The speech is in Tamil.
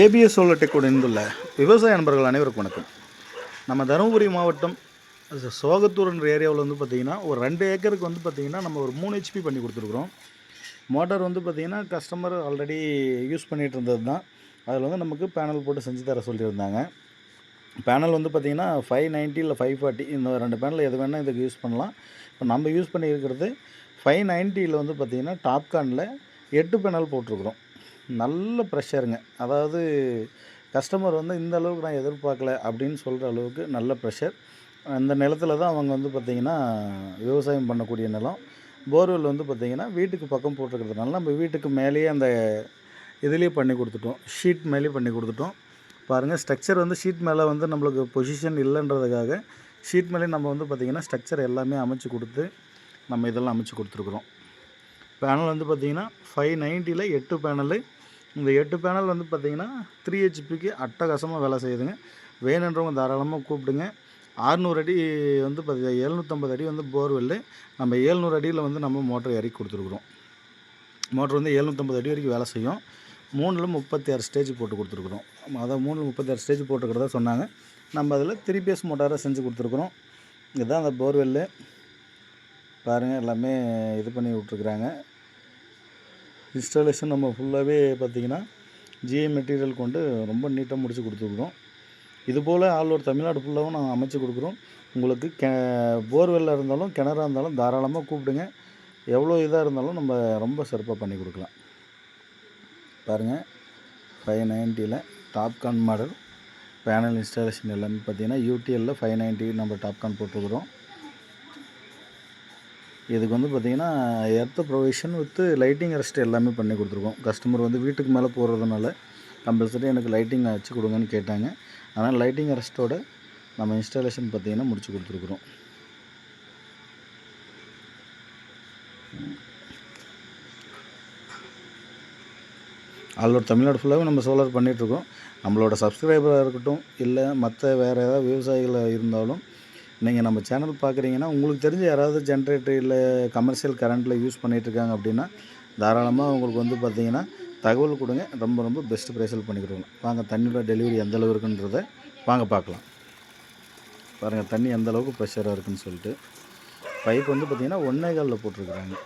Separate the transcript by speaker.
Speaker 1: ஏபிஎஸ் சோலர் டெக்கோடு இணைந்துள்ள விவசாய நண்பர்கள் அனைவருக்கும் வணக்கம். நம்ம தருமபுரி மாவட்டம் சோகத்தூர் சோகத்தூர்ன்ற ஏரியாவில் வந்து பார்த்திங்கன்னா ஒரு ரெண்டு ஏக்கருக்கு வந்து பார்த்திங்கன்னா நம்ம ஒரு மூணு ஹெச்பி பண்ணி கொடுத்துருக்குறோம். மோட்டார் வந்து பார்த்திங்கன்னா கஸ்டமர் ஆல்ரெடி யூஸ் பண்ணிகிட்டு இருந்தது தான் அதில் வந்து நமக்கு பேனல் போட்டு செஞ்சு தர சொல்லியிருந்தாங்க. பேனல் வந்து பார்த்திங்கன்னா ஃபைவ் நைன்ட்டி இல்லை ஃபைவ் ஃபார்ட்டி இந்த ரெண்டு பேனல் எது வேணால் இதுக்கு யூஸ் பண்ணலாம். இப்போ நம்ம யூஸ் பண்ணியிருக்கிறது ஃபைவ் நைன்ட்டியில் வந்து பார்த்திங்கன்னா டாப்கானில் எட்டு பேனல் போட்டிருக்குறோம். நல்ல ப்ரெஷருங்க அதாவது கஸ்டமர் வந்து இந்த அளவுக்கு நான் எதிர்பார்க்கல அப்படின்னு சொல்கிற அளவுக்கு நல்ல ப்ரெஷர் அந்த நிலத்துல தான் அவங்க வந்து பார்த்திங்கன்னா விவசாயம் பண்ணக்கூடிய நிலம். போர்வெல் வந்து பார்த்திங்கன்னா வீட்டுக்கு பக்கம் போட்டிருக்கிறதுனால நம்ம வீட்டுக்கு மேலேயே அந்த இதுலேயே பண்ணி கொடுத்துட்டோம். ஷீட் மேலேயே பண்ணி கொடுத்துட்டோம். பாருங்கள் ஸ்ட்ரக்சர் வந்து ஷீட் மேலே வந்து நம்மளுக்கு பொசிஷன் இல்லைன்றதுக்காக ஷீட் மேலே நம்ம வந்து பார்த்திங்கன்னா ஸ்ட்ரக்சர் எல்லாமே அமைச்சு கொடுத்து நம்ம இதெல்லாம் அமைச்சு கொடுத்துருக்குறோம். பேனல் வந்து பார்த்திங்கன்னா ஃபைவ் நைன்ட்டியில் எட்டு பேனலு இந்த எட்டு பேனல் வந்து பார்த்திங்கன்னா த்ரீ ஹெச்பிக்கு அட்டகாசமாக வேலை செய்யுதுங்க. வேணுன்றவங்க தாராளமாக கூப்பிடுங்க. ஆறுநூறு அடி வந்து பார்த்தி எழுநூற்றம்பது அடி வந்து போர்வெல்லு. நம்ம ஏழ்நூறு அடியில் வந்து நம்ம மோட்டர் இறக்கி கொடுத்துருக்குறோம். மோட்டர் வந்து எழுநூற்றம்பது அடி வரைக்கும் வேலை செய்யும். மூணில் முப்பத்தி ஆறு ஸ்டேஜ் போட்டு கொடுத்துருக்குறோம். அதான் மூணில் முப்பத்தி ஆறு ஸ்டேஜ் போட்டுருக்கிறதா சொன்னாங்க. நம்ம அதில் த்ரீ பேஸ் மோட்டாராக செஞ்சு கொடுத்துருக்குறோம். இதுதான் அந்த போர்வெல்லு. பாருங்கள் எல்லாமே இது பண்ணி விட்ருக்குறாங்க இன்ஸ்டாலேஷன் நம்ம ஃபுல்லாகவே பார்த்திங்கன்னா ஜிஐ மெட்டீரியல் கொண்டு ரொம்ப நீட்டாக முடித்து கொடுத்துருக்குறோம். இதுபோல் ஆல் ஓவர் தமிழ்நாடு ஃபுல்லாகவும் நாங்கள் அமைச்சு கொடுக்குறோம். உங்களுக்கு கெ போர்வெல்லாக இருந்தாலும் கிணறா இருந்தாலும் தாராளமாக கூப்பிடுங்க. எவ்வளோ இதாக இருந்தாலும் நம்ம ரொம்ப சிறப்பாக பண்ணி கொடுக்கலாம். பாருங்கள் ஃபைவ் நைன்ட்டியில் டாப்கான் மாடல் பேனல் இன்ஸ்டாலேஷன் எல்லாமே பார்த்தீங்கன்னா யூடிஎல்லில் ஃபைவ் நைன்ட்டி நம்ம டாப்கான் போட்டிருக்குறோம். இதுக்கு வந்து பார்த்திங்கன்னா earth provision with lighting arrest எல்லாமே பண்ணி கொடுத்துருக்கோம். கஸ்டமர் வந்து வீட்டுக்கு மேலே போகிறதுனால கம்பல்சரி எனக்கு லைட்டிங் வச்சு கொடுங்கன்னு கேட்டாங்க. அதனால் லைட்டிங் அரெஸ்ட்டோட நம்ம இன்ஸ்டாலேஷன் பார்த்திங்கன்னா முடிச்சு கொடுத்துருக்குறோம். ஆல் ஓவர் தமிழ்நாடு ஃபுல்லாகவே நம்ம சோலார் பண்ணிகிட்ருக்கோம் நம்மளோட சப்ஸ்கிரைபராக இருக்கட்டும் இல்லை மற்ற வேறு ஏதாவது விவசாயிகளாக இருந்தாலும் நீங்கள் நம்ம சேனல் பார்க்குறீங்கன்னா உங்களுக்கு தெரிஞ்ச யாராவது ஜென்ரேட்டர் இல்லை கமர்ஷியல் கரண்ட்டில் யூஸ் பண்ணிகிட்ருக்காங்க அப்படின்னா தாராளமாக உங்களுக்கு வந்து பார்த்தீங்கன்னா தகவல் கொடுங்க. ரொம்ப ரொம்ப பெஸ்ட் ப்ரைஸில் பண்ணி கொடுங்க வாங்க தண்ணியோட டெலிவரி எந்த அளவு இருக்குன்றதை வாங்க பார்க்கலாம். பாருங்கள் தண்ணி எந்த அளவுக்கு ப்ரெஷராக இருக்குதுன்னு சொல்லிட்டு. பைப் வந்து பார்த்திங்கன்னா ஒன்றே காலில் போட்டிருக்குறாங்க.